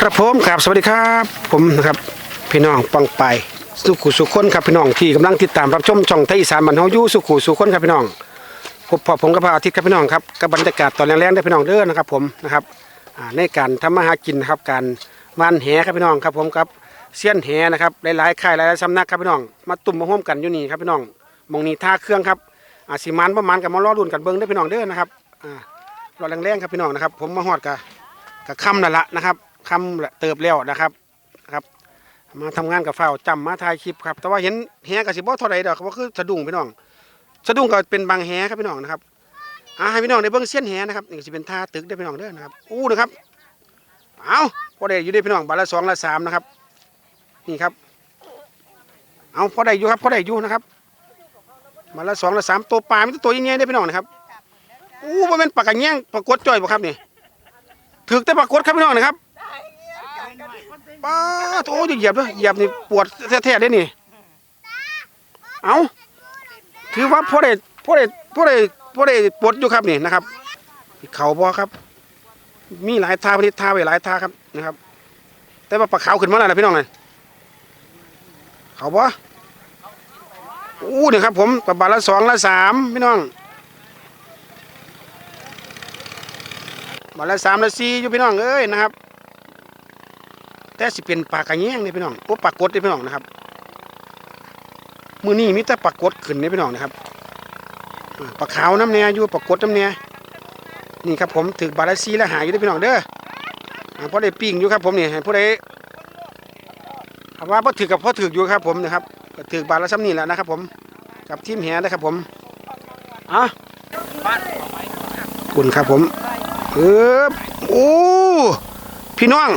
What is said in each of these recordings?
ครับผมครับสวัสดีครับ ผมนะครับพี่น้องปังไปสุขุสุขคนครับพี่น้องที่กำลังติดตามรับชมช่องไทยอีสานบันเฮาอยู่สุขุสุขคนครับพี่น้องพบพอผมกับพระอาทิตย์ครับพี่น้องครับกับบรรยากาศตอนแรงๆได้พี่น้องเด้อนะครับผมนะครับในการทำมาหากินนะครับการวานแหครับพี่น้องครับผมครับเสี้ยนแหนะครับหลายๆค่ายหลายๆสำนักครับพี่น้อง มาตุ่มมาห่มกันอยู่นี่ครับพี่น้องมองนี้ท่าเครื่องครับอาสิมันประมาณกับมารอรุ่นกันเบิ้งได้พี่น้องเด้อนะครับอ่ารอแรงๆครับพี่น้องนะครับ ผมมาฮอดกับกับค่ำนั่นละนะครับ คำเติบแล้วนะครับครับมาทำงานกับเฝ้าวจำมาถ่ายคลิปครับ แต่ว่าเห็นแหกับสิบ่เท่าไรดอกว่าคือสะดุ้งพี่น้อง สะดุ้งก็เป็นบางแหครับพี่น้องนะครับอ่าให้พี่น้องได้เบิ่งเส้นแหนะครับนี่ก็สิเป็นท่าตึกได้พี่น้องเด้อนะครับอู้นะครับเอาพอได้อยู่ได้พี่น้องบาทละสองละสามนะครับนี่ครับ เอาพอได้อยู่ครับพอได้อยู่นะครับบาทละสองละสามตัวปลาไม่ตัวใหญ่ๆได้พี่น้องนะครับอู้บ่แม่นปากระแยงปากกดจ่อยบ่ครับนี่ถึกแต่ปลากดครับพี่น้องนะครับ ป้าโอ้ยเหยียบเลยเหยียบนี่ปวดแท้ๆเลยนี่ เอาถือว่าพ่อได้พ่อได้พ่อได้พ่อได้ปวดอยู่ครับนี่นะครับ เขาบ่ครับ มีหลายท่าผลิตท่าไว้หลายท่าครับนะครับ แต่ว่าปลาขาวขึ้นมาแล้วนะพี่น้องเลยเขาบ่อู้นี่ครับผมปลาบาทละสองละสามพี่น้องบาทละสามละสี่อยู่พี่น้องเอ้ยนะครับ แต่สิเป็นปลากระแยงนี่พี่น้องโอ้ปลากดนี่พี่น้องนะครับมือนี้มีแต่ปลากดขึ้นนี่พี่น้องนะครับปลาขาวน้ำเนียอยู่ปลากดน้ำเนียนี่ครับผมถือบาลาซีและหายอยู่เด้พี่น้องเด้ออ่าพอได้ปิ้งอยู่ครับผมนี่ให้ผู้ใดถามว่าพ่อถือกับพ่อถืออยู่ครับผมนะครับถือบาลาซ้ำนี่แหละนะครับผมกับทีมแหนะครับผมอะคุณครับผมเออโอ้พี่น้อง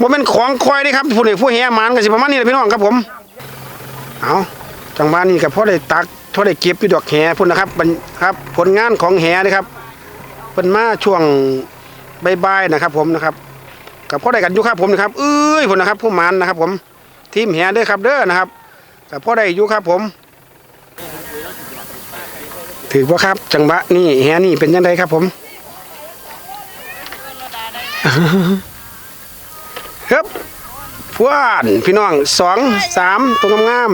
บ่เป็นของคอยนี่ครับผู้นี่ผู้แห่มานก็สิประมาณนี้แหละพี่น้องครับผม เอาจังหวะนี้ก็พอได้ตักพอได้เก็บอยู่ดอกแหพุ่นนะครับบันครับผลงานของแหนะครับเพิ่นมาช่วงใบ่ายๆนะครับ ผมนะครับกับพ่อได้กันอยู่ครับผมนะครับเอ้ยพุ่นนะครับ ผู้มานนะครับ ผมทีมแหเด้อครับเด้อนะครับกับพ่อได้อยู่ครับผม ถือว่าครับ จังหวะนี้แหนี่เป็นยังไงครับผม ครับพวนพี่น้องสองสามตัวงาม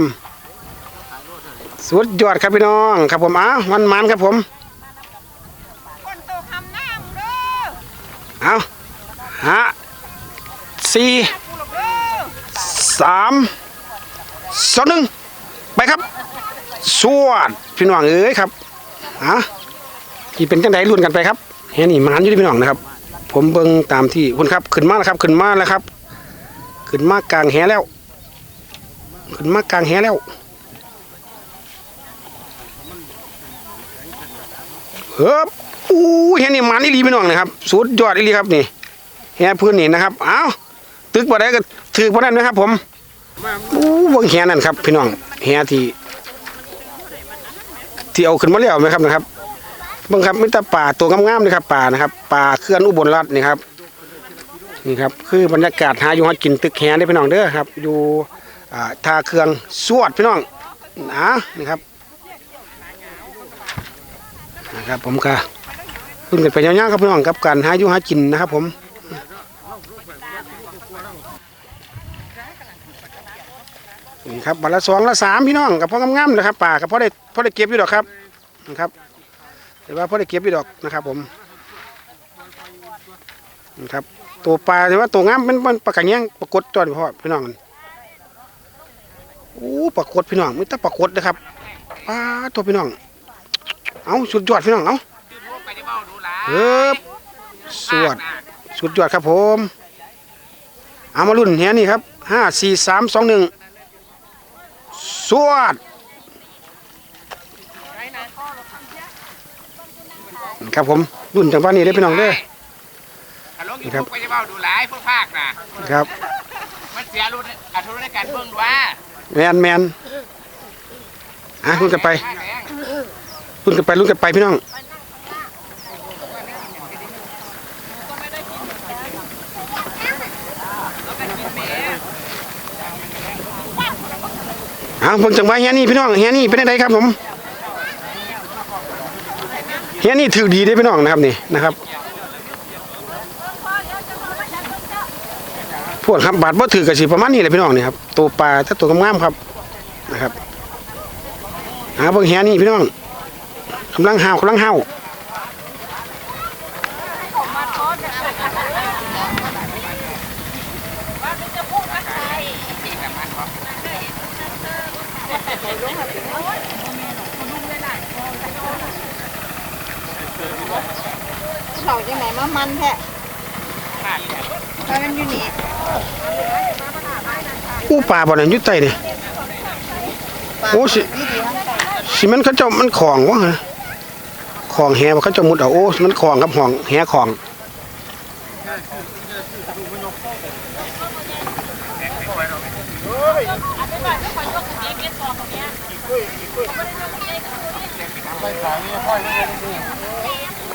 ๆสุดยอดครับพี่น้องครับผมอ้าวมันมันครับผมเอาฮะสี่สามสองหนึ่งไปครับสวดพี่น้องเอ้ยครับอะที่เป็นจังไดรุ่นกันไปครับเฮ้นี่มันอยู่ที่พี่น้องนะครับ ผมเบิ่งตามที่คุณครับขึ้นมาแล้วครับขึ้นมาแล้วครับ ขึ้นมากลางแหแล้ว ขึ้นมากลางแหแล้ว เฮ้บอู้เห็นนี่มันอีหลีพี่น้องนะครับ สุดยอดอีหลีครับนี่แหพื้นนี่นะครับ เอ้าตึกบ่ได้ก็ถือบ่นั้นนะครับ ผมอู้เบิ่งแหนั่นครับ พี่น้องแหที่ที่เอาขึ้นมาแล้วไหมครับนะครับบิ่งครับมีแต่ป่าตัวงามๆเลยครับป่านะครับป่าเคลื่อนอุบลรัฐนี่ครับ นี่ครับคือบรรยากาศหาอยู่หากินตึกแหได้พี่น้องเด้อครับ อยู่ท่าเครื่องสวดพี่น้องนะนี่ครับนะครับผมก็ขึ้นกันไปยาวๆครับพี่น้องกับการหาอยู่หากินนะครับ ผมนี่ครับบัตรละสองละสามพี่น้องกับพ่องามๆนะครับป่ากับพ่อได้พ่อได้เก็บอยู่ดอกครับนะครับแต่ว่าพ่อได้เก็บอยู่ดอกนะครับ ผมนะครับ ตัวปลาแต่ว่าตัวงามเป็นมันปลากระเงี้ยงปลากดจอนพ่อพี่น้องโอ้ปลากดพี่น้องไม่ต้องปลากดนะครับปลาตัวพี่น้อง เอาสุดยอดพี่น้องเอาเฮ้บสวดสุดยอดครับผมเอามารุ่นเฮียนี่ครับห้าสี่สามสองหนึ่งสวดครับผมรุ่นจังหวะนี้ได้พี่น้องเด้อ ถ้าลงยูทูบก็จะเบ้าดูหลายพวกภาคนะครับ มันเสียรุ่นอัตรุในการเบิ่งว่าแมนแมนอะรุ่นกันไปภาคแรงรุ่นกันไปรุ่นกันไปพี่น้องเอาเพิ่งจังหวะเฮียนี่พี่น้องเฮียนี่เป็นไงครับผมเฮียนี่ถือดีได้อพี่น้องนะครับนี่นะครับ วดครับบาทบ่ถือกับสิประมาณนี้แหละพี่น้องนี่ครับตัวปลาถ้าตัวงามๆครับนะครับหาเบิ่งแหนี่พี่น้องกำลังหาวกำลังหาวเขาจังไหนมามันแท้ไปมันอยู่นี่ อู้ปลาบ่นั่นอยู่ใต้นี่โอ้สิสิมันเขาเจ้ามันของวะฮะของแหบ่เขาเจ้ามุดเอาโอ้มันของครับห้องแหของ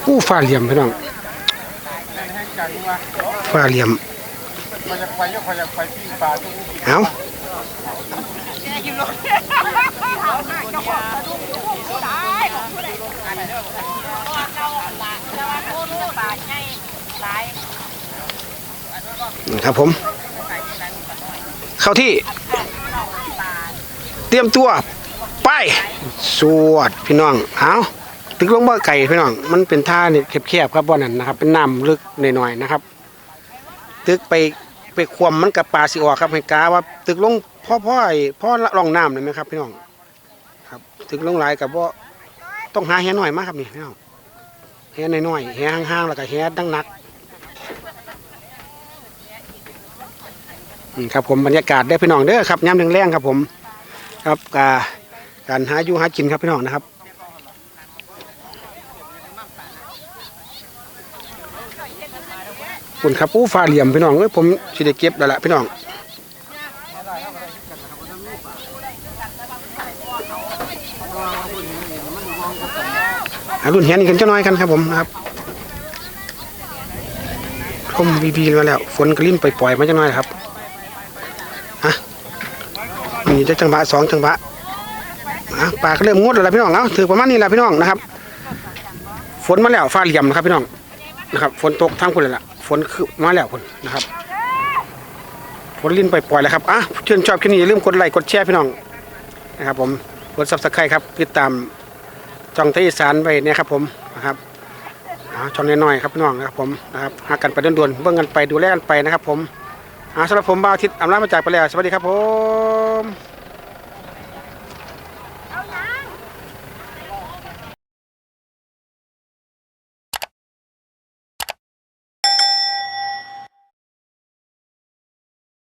อู้ฟ้าเหลี่ยมพี่น้องฟ้าเหลี่ยม มันจะไปยังคอยจะไปปิ้งปลาทุกเอาครับผม เข้าที่ เตรียมตัว ไป สวดพี่น้อง เอาตึกลงบ่อไก่พี่น้อง มันเป็นท่าเนี่ยแคบๆครับบ่อนั้นนะครับ เป็นน้ำลึกหน่อยๆนะครับ ตึกไป ไปควมมันกับปลาสิออกครับให้กาว่า ตึกลงพ่อพ่อไอ้พ่อละรองน้ำเลยไหมครับพี่น้องครับ ตึกลงหลายกับว่าต้องหาแหหน่อยมากครับนี่พี่น้องแหน้อยๆแหห่างๆแล้วก็แหดังนักครับผมบรรยากาศได้พี่น้องเด้อครับย้ำแรงๆครับผม ครับกาการหาอยู่หากินครับพี่น้องนะครับ คุณครับผู้ฟ้าเหลี่ยมพี่น้องเอ้ยผมสิได้เก็บแล้วล่ะพี่น้องรุ่นเห็นกันจะน้อยกันครับผมนะครับคมบีบีมาแล้ว ฝนก็ลิ้นปล่อยๆมาจะน้อยครับมีได้จังหวะสองจังหวะอะปลาก็เริ่มงดแล้วละพี่น้องเนาะถือประมาณนี้แหละพี่น้องนะครับ ฝนมาแล้วฟ้าเหลี่ยมนะครับพี่น้องนะครับ ฝนตกทั้งคนเลยล่ะ ฝนคือมาแล้วคนนะครับฝนลิ้นไปปล่อยแล้วครับอะเชิญชอบคลิปนี้อย่าลืมกดไลค์กดแชร์พี่น้องนะครับผมกดซับสไครต์ครับติดตามช่องไทยอีสานไว้เนี่ยครับผมนะครับช่องน้อยๆครับพี่น้องนะครับผมนะครับหากันไปด่วนๆเบิ่งกันไปดูแลกันไปนะครับผมอ่าสำหรับผมบ่าวอาทิตย์อำลามาจากไปแล้วสวัสดีครับผม